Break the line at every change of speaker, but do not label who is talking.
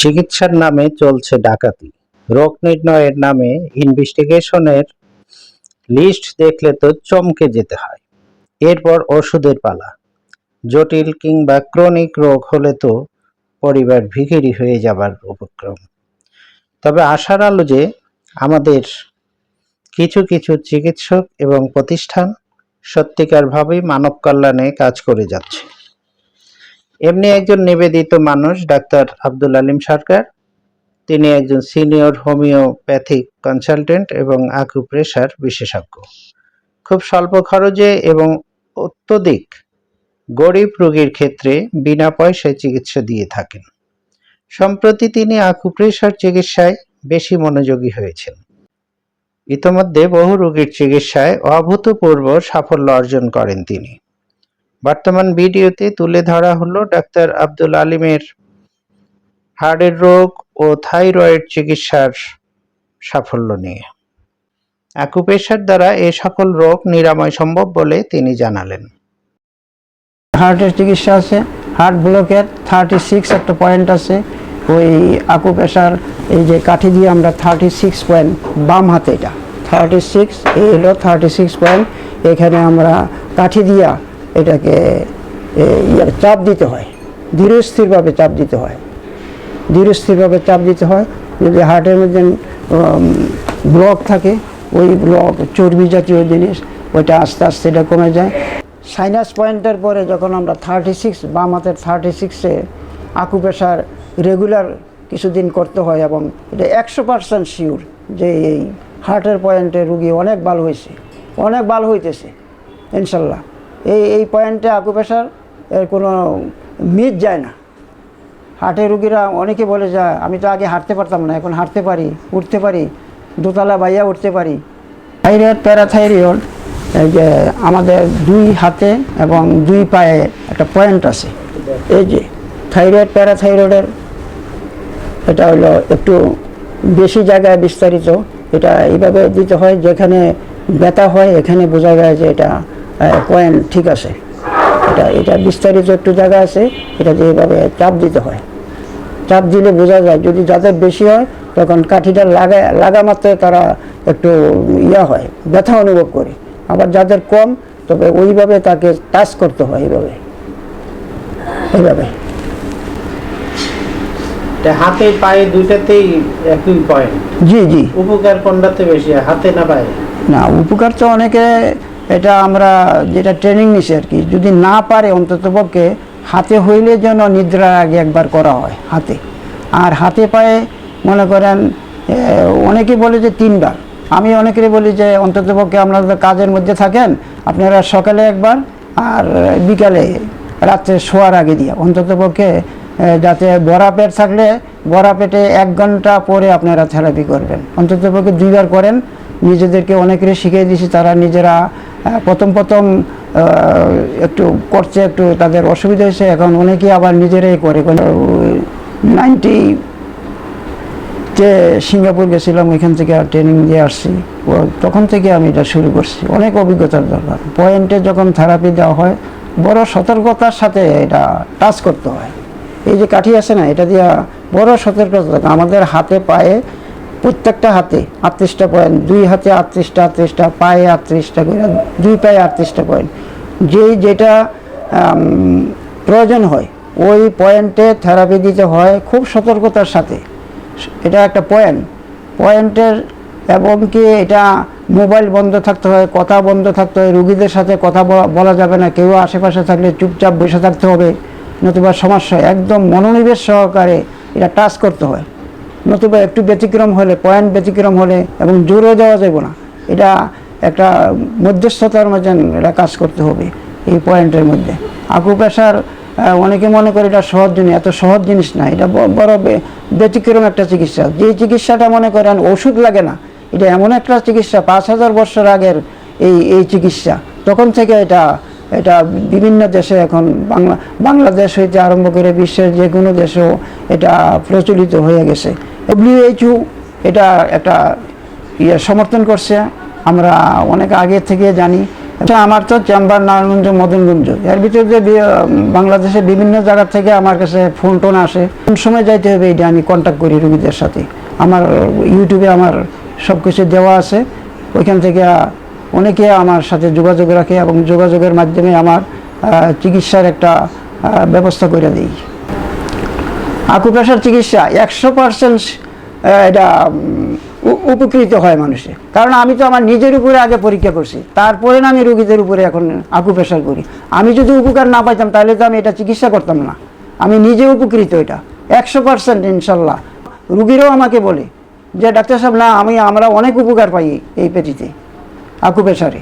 চিকিৎসার নামে চলছে ডাকাতি। রোগ নির্ণয়ের নামে ইনভেস্টিগেশনের লিস্ট দেখলে তো চমকে যেতে হয়। এরপর ওষুধের পালা। জটিল কিংবা ক্রনিক রোগ হলে তো পরিবার ভিখিরি হয়ে যাবার উপক্রম। তবে আশার আলো যে আমাদের কিছু কিছু চিকিৎসক এবং প্রতিষ্ঠান সত্যিকারভাবেই মানব কল্যাণে কাজ করে যাচ্ছে। এমনি একজন নিবেদিত মানুষ, ডাক্তার আব্দুল আলিম সরকার। তিনি একজন সিনিয়র হোমিওপ্যাথিক কনসালটেন্ট এবং আকুপ্রেশার বিশেষজ্ঞ। খুব স্বল্প খরচে এবং অত্যধিক গরিব রোগীর ক্ষেত্রে বিনা পয়সায় চিকিৎসা দিয়ে থাকেন। সম্প্রতি তিনি আকুপ্রেশার চিকিৎসায় বেশি মনোযোগী হয়েছেন। ইতোমধ্যে বহু রোগীর চিকিৎসায় অভূতপূর্ব সাফল্য অর্জন করেন তিনি। বর্তমান ভিডিওতে তুলে ধরা হলো ডাক্তার আব্দুল আলিমের হার্টের রোগ ও থাইরয়েড চিকিৎসার সাফল্য নিয়ে। অ্যাকুপেশার দ্বারা এ সকল রোগ নিরাময় সম্ভব বলে তিনি জানালেন।
হার্টের চিকিৎসা আছে, হার্ট ব্লকের থার্টি সিক্স একটা পয়েন্ট আছে। ওই আকু প্রেশার এই যে কাঠি দিয়ে আমরা থার্টি সিক্স পয়েন্ট, বাম হাতে এটা। থার্টি সিক্স এই হলো থার্টি সিক্স পয়েন্ট। এখানে আমরা কাঠি দিয়া এটাকে এ, ইয়ে, চাপ দিতে হয়। ধীরস্থিরভাবে চাপ দিতে হয়। ধীরস্থিরভাবে চাপ দিতে হয়। যদি হার্টের মধ্যে ব্লক থাকে ওই ব্লক চর্বি জাতীয় জিনিস ওইটা আস্তে আস্তে এটা কমে যায়। সাইনাস পয়েন্টের পরে যখন আমরা থার্টি সিক্স বাম হাতের থার্টি সিক্সে আকুপেশার রেগুলার কিছুদিন করতে হয় এবং এটা একশো পার্সেন্ট শিওর যে এই হার্টের পয়েন্টে রুগী অনেক ভালো হয়েছে। অনেক ভালো হইতেছে ইনশাল্লাহ। এই এই পয়েন্টে আকুপেশার এর কোনো মিট যায় না। হাটে রুগীরা অনেকে বলে যে, আমি তো আগে হাঁটতে পারতাম না, এখন হাঁটতে পারি, উঠতে পারি, দোতলা বাইয়া উঠতে পারি। থাইরয়েড প্যারাথাইরয়েড এই যে আমাদের দুই হাতে এবং দুই পায়ে একটা পয়েন্ট আছে। এই যে থাইরয়েড প্যারাথাইরয়েডের এটা হলো একটু বেশি জায়গায় বিস্তারিত। এটা এইভাবে দিতে হয় যেখানে ব্যথা হয়, এখানে বোঝা যায় যে এটা পয়েন্ট ঠিক আছে। এটা এটা বিস্তারিত একটু জায়গা আছে এটা দিয়ে এভাবে চাপ দিতে হয়। চাপ দিলে বোঝা যায় যদি যাদের বেশি হয় তখন কাঠিটা লাগা লাগা মাত্রায় তারা একটু ইয়া হয় ব্যথা অনুভব করে। আবার যাদের কম তবে ওইভাবে তাকে টাচ করতে হয় এইভাবে। এইভাবে।
হাতে পায়ে দুইটাতেই একই পয়েন্ট
জি জি।
উপকার কোনটাতে বেশি হাতে না পায়ে?
না উপকার তো অনেকে এটা আমরা যেটা ট্রেনিং নিছি আর কি, যদি না পারে অন্তত পক্ষে হাতে হইলে যেন নিদ্রার আগে একবার করা হয়, হাতে। আর হাতে পায়ে মনে করেন অনেকে বলে যে তিনবার। আমি অনেকেরই বলি যে অন্তত পক্ষে আপনারা কাজের মধ্যে থাকেন, আপনারা সকালে একবার আর বিকালে রাত্রে শোয়ার আগে দিয়ে। অন্তত পক্ষে যাতে বড়া পেট থাকলে বড়া পেটে এক ঘণ্টা পরে আপনারা থেরাপি করবেন। অন্তত পক্ষে দুইবার করেন। নিজেদেরকে অনেকেরই শিখিয়ে দিয়েছি তারা নিজেরা প্রথম প্রথম একটু করছে, একটু তাদের অসুবিধা হয়েছে। এখন অনেকেই আবার নিজেরাই করে। নাইনটি যে সিঙ্গাপুর গেছিলাম, ওইখান থেকে আর ট্রেনিং দিয়ে আসছি। তখন থেকে আমি এটা শুরু করছি। অনেক অভিজ্ঞতার দরকার পয়েন্টে যখন থেরাপি দেওয়া হয়, বড় সতর্কতার সাথে এটা টাচ করতে হয়। এই যে কাঠি আছে না, এটা দিয়ে বড় সতর্কতা আমাদের হাতে পায়ে প্রত্যেকটা হাতে আটত্রিশটা পয়েন্ট, দুই হাতে আটত্রিশটা আটত্রিশটা, পায়ে আটত্রিশটা করে, দুই পায়ে আটত্রিশটা পয়েন্ট। যেই যেটা প্রয়োজন হয়, ওই পয়েন্টে থেরাপি দিতে হয় খুব সতর্কতার সাথে। এটা একটা পয়েন্ট। পয়েন্টের এবং কি এটা মোবাইল বন্ধ থাকতে হয়, কথা বন্ধ থাকতে হয়, রুগীদের সাথে কথা বলা- বলা যাবে না, কেউ আশেপাশে থাকলে চুপচাপ বসে থাকতে হবে, নতুবা সমস্যা, একদম মনোনিবেশ সহকারে এটা টাচ করতে হয়। নতুবা একটু ব্যতিক্রম হলে, পয়েন্ট ব্যতিক্রম হলে এবং জোরও দেওয়া যাবে না। এটা একটা মধ্যস্থতার মধ্যে এটা কাজ করতে হবে এই পয়েন্টের মধ্যে। আকু পেশার অনেকে মনে করে এটা সহজ জিনিস, এত সহজ জিনিস না, এটা বড় ব্যতিক্রম একটা চিকিৎসা। যে চিকিৎসাটা মনে করেন ওষুধ লাগে না, এটা এমন একটা চিকিৎসা, পাঁচ হাজার বছর আগের এই এই চিকিৎসা। তখন থেকে এটা এটা বিভিন্ন দেশে এখন বাংলা, বাংলাদেশ হইতে আরম্ভ করে বিশ্বের যে কোনো দেশেও এটা প্রচলিত হয়ে গেছে। ডব্লিউএইচও এটা একটা ইয়ে সমর্থন করছে। আমরা অনেক আগে থেকে জানি। এটা আমার তো চেম্বার নারায়ণগঞ্জ, মদনগঞ্জ। এর ভিতরে যে বি- বাংলাদেশের বিভিন্ন জায়গা থেকে আমার কাছে ফোন টোন আসে। কোন সময় যাইতে হবে এটা আমি কন্ট্যাক্ট করি রুগীদের সাথে। আমার ইউটিউবে আমার সব কিছু দেওয়া আছে। ওইখান থেকে অনেকে আমার সাথে যোগাযোগ রাখে এবং যোগাযোগের মাধ্যমে আমার চিকিৎসার একটা ব্যবস্থা করে দিই। আকুপ্রেশার চিকিৎসা একশো পার্সেন্ট এটা উপকৃত হয় মানুষে। কারণ আমি তো আমার নিজের উপরে আগে পরীক্ষা করছি। তারপরে না আমি রুগীদের উপরে এখন আকুপ্রেশার করি। আমি যদি উপকার না পাইতাম, তাহলে তো আমি এটা চিকিৎসা করতাম না। আমি নিজে উপকৃত এটা। একশো পার্সেন্ট ইনশাল্লাহ। রুগীরাও আমাকে বলে যে, ডাক্তার সাহেব, না, আমি, আমরা অনেক উপকার পাই এই পেটিতে আকুপ্রেশারে